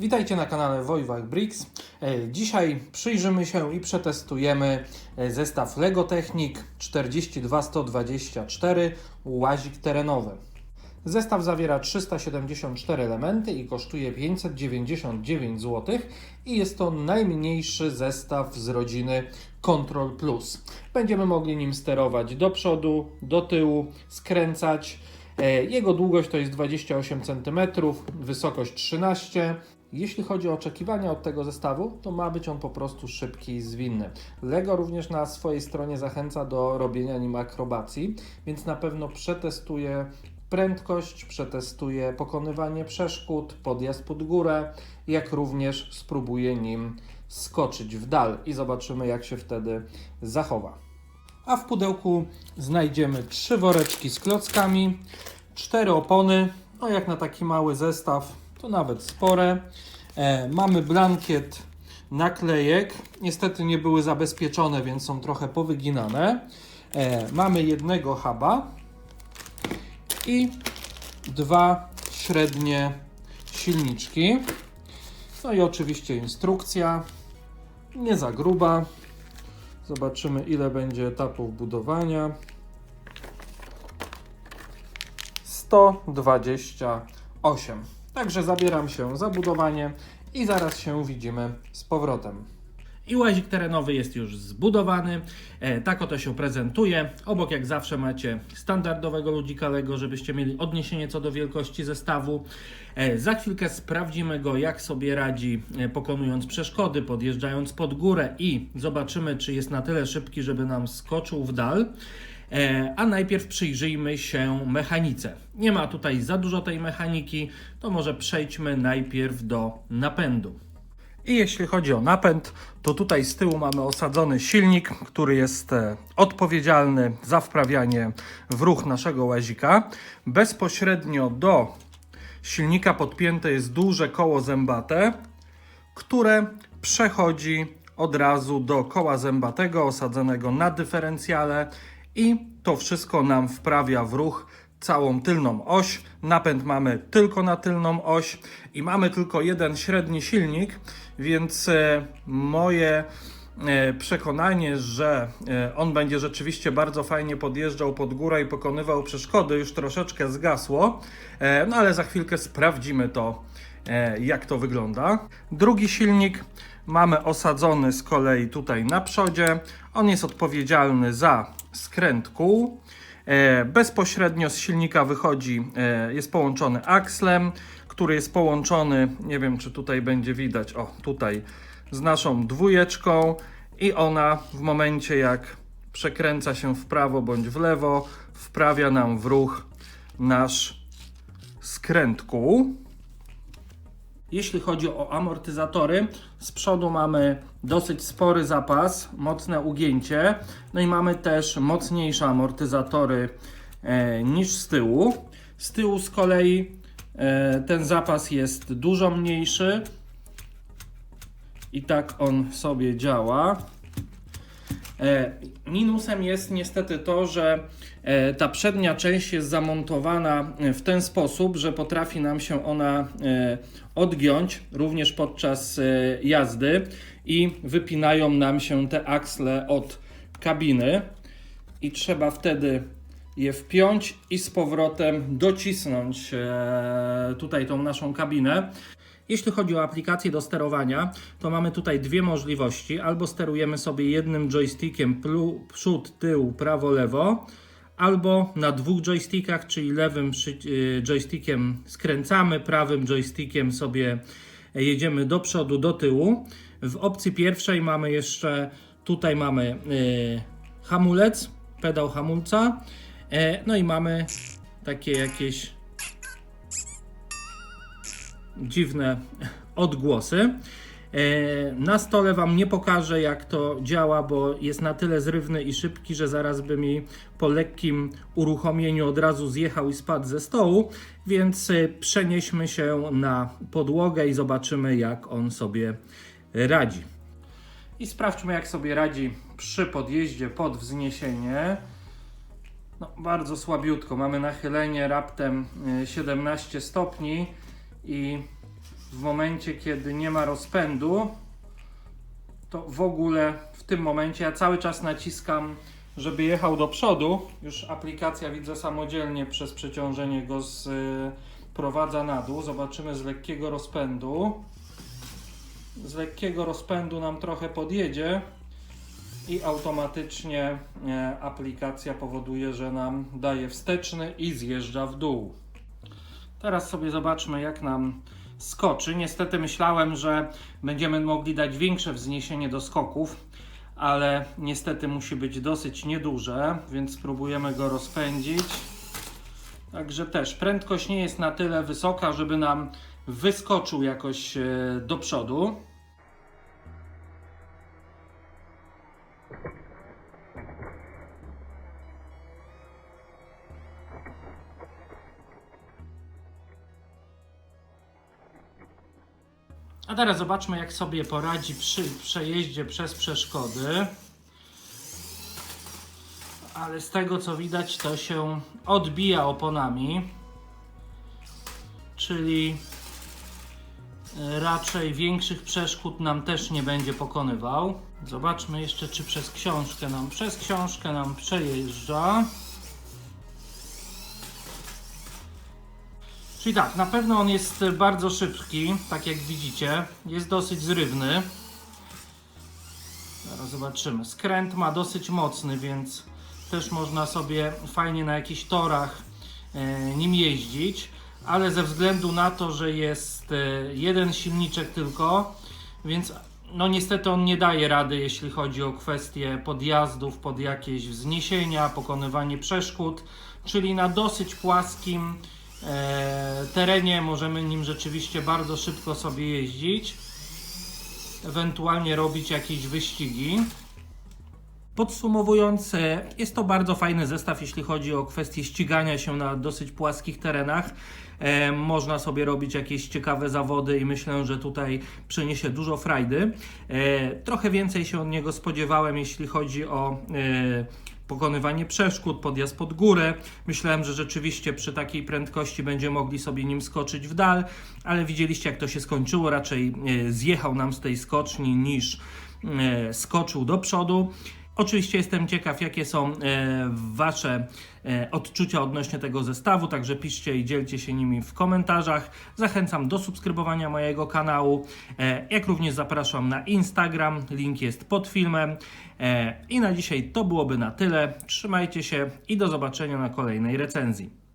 Witajcie na kanale Wojwak Bricks. E, Dzisiaj przyjrzymy się i przetestujemy e, zestaw Lego Technik 42124 łazik terenowy. Zestaw zawiera 374 elementy i kosztuje 599 zł i jest to najmniejszy zestaw z rodziny Control Plus. Będziemy mogli nim sterować do przodu, do tyłu, skręcać. E, Jego długość to jest 28 cm, wysokość 13 jeśli chodzi o oczekiwania od tego zestawu, to ma być on po prostu szybki i zwinny. Lego również na swojej stronie zachęca do robienia nim akrobacji, więc na pewno przetestuje prędkość, przetestuje pokonywanie przeszkód, podjazd pod górę, jak również spróbuje nim skoczyć w dal i zobaczymy, jak się wtedy zachowa. A w pudełku znajdziemy trzy woreczki z klockami, cztery opony, no jak na taki mały zestaw, to nawet spore. E, mamy blankiet naklejek. Niestety nie były zabezpieczone, więc są trochę powyginane. E, mamy jednego huba i dwa średnie silniczki. No i oczywiście instrukcja. Nie za gruba. Zobaczymy, ile będzie etapów budowania. 128. Także zabieram się za budowanie i zaraz się widzimy z powrotem. I łazik terenowy jest już zbudowany. E, tak oto się prezentuje. Obok jak zawsze macie standardowego ludzika Lego, żebyście mieli odniesienie co do wielkości zestawu. E, za chwilkę sprawdzimy go, jak sobie radzi e, pokonując przeszkody, podjeżdżając pod górę i zobaczymy, czy jest na tyle szybki, żeby nam skoczył w dal. E, A najpierw przyjrzyjmy się mechanice. Nie ma tutaj za dużo tej mechaniki, to może przejdźmy najpierw do napędu. I jeśli chodzi o napęd, to tutaj z tyłu mamy osadzony silnik, który jest e, odpowiedzialny za wprawianie w ruch naszego łazika. Bezpośrednio do silnika podpięte jest duże koło zębate, które przechodzi od razu do koła zębatego osadzonego na dyferencjale i to wszystko nam wprawia w ruch całą tylną oś. Napęd mamy tylko na tylną oś i mamy tylko jeden średni silnik, więc e, moje e, przekonanie, że e, on będzie rzeczywiście bardzo fajnie podjeżdżał pod górę i pokonywał przeszkody, już troszeczkę zgasło, no ale za chwilkę sprawdzimy to, jak to wygląda. Drugi silnik mamy osadzony z kolei tutaj na przodzie. On jest odpowiedzialny za skręt kół. E, Bezpośrednio z silnika wychodzi, e, jest połączony akslem, który jest połączony, nie wiem czy tutaj będzie widać, o tutaj, z naszą dwójeczką i ona w momencie jak przekręca się w prawo bądź w lewo, wprawia nam w ruch nasz skręt kół. Jeśli chodzi o amortyzatory, z przodu mamy dosyć spory zapas, mocne ugięcie, no i mamy też mocniejsze amortyzatory e, niż z tyłu. Z tyłu z kolei e, ten zapas jest dużo mniejszy i tak on sobie działa. E, Minusem jest niestety to, że e, ta przednia część jest zamontowana e, w ten sposób, że potrafi nam się ona odgiąć również podczas jazdy i wypinają nam się te aksle od kabiny i trzeba wtedy je wpiąć i z powrotem docisnąć tutaj tą naszą kabinę. Jeśli chodzi o aplikację do sterowania, to mamy tutaj dwie możliwości. Albo sterujemy sobie jednym joystickiem przód, tył, prawo, lewo, albo na dwóch joystickach, czyli lewym y, joystickiem skręcamy, prawym joystickiem sobie jedziemy do przodu, do tyłu. W opcji pierwszej mamy jeszcze, tutaj mamy y, hamulec, pedał hamulca, e, no i mamy takie jakieś dziwne odgłosy. E, Na stole Wam nie pokażę, jak to działa, bo jest na tyle zrywny i szybki, że zaraz by mi po lekkim uruchomieniu od razu zjechał i spadł ze stołu. Więc e, przenieśmy się na podłogę i zobaczymy, jak on sobie radzi. I sprawdźmy, jak sobie radzi przy podjeździe pod wzniesienie. No, bardzo słabiutko. Mamy nachylenie raptem e, 17 stopni i w momencie, kiedy nie ma rozpędu, to w ogóle w tym momencie ja cały czas naciskam, żeby jechał do przodu. Już aplikacja widzę samodzielnie przez przeciążenie go sprowadza na dół. Zobaczymy z lekkiego rozpędu. Z lekkiego rozpędu nam trochę podjedzie i automatycznie e, aplikacja powoduje, że nam daje wsteczny i zjeżdża w dół. Teraz sobie zobaczmy, jak nam skoczy. Niestety myślałem, że będziemy mogli dać większe wzniesienie do skoków, ale niestety musi być dosyć nieduże, więc spróbujemy go rozpędzić. Także też prędkość nie jest na tyle wysoka, żeby nam wyskoczył jakoś e, do przodu. A teraz zobaczmy, jak sobie poradzi przy przejeździe przez przeszkody. Ale z tego co widać, to się odbija oponami. Czyli e, raczej większych przeszkód nam też nie będzie pokonywał. Zobaczmy jeszcze, czy przez książkę nam, przez książkę nam przejeżdża. Czyli tak, na pewno on jest bardzo szybki, tak jak widzicie. Jest dosyć zrywny. Zaraz zobaczymy. Skręt ma dosyć mocny, więc też można sobie fajnie na jakichś torach e, nim jeździć. Ale ze względu na to, że jest e, jeden silniczek tylko, więc no niestety on nie daje rady, jeśli chodzi o kwestie podjazdów pod jakieś wzniesienia, pokonywanie przeszkód, czyli na dosyć płaskim terenie możemy nim rzeczywiście bardzo szybko sobie jeździć, ewentualnie robić jakieś wyścigi. Podsumowując, e, jest to bardzo fajny zestaw, jeśli chodzi o kwestię ścigania się na dosyć płaskich terenach. E, można sobie robić jakieś ciekawe zawody i myślę, że tutaj przyniesie dużo frajdy. E, trochę więcej się od niego spodziewałem, jeśli chodzi o e, pokonywanie przeszkód, podjazd pod górę. Myślałem, że rzeczywiście przy takiej prędkości będziemy mogli sobie nim skoczyć w dal, ale widzieliście jak to się skończyło. Raczej e, zjechał nam z tej skoczni niż e, skoczył do przodu. Oczywiście jestem ciekaw, jakie są e, Wasze e, odczucia odnośnie tego zestawu, także piszcie i dzielcie się nimi w komentarzach. Zachęcam do subskrybowania mojego kanału, e, jak również zapraszam na Instagram, link jest pod filmem. I na dzisiaj to byłoby na tyle. Trzymajcie się i do zobaczenia na kolejnej recenzji.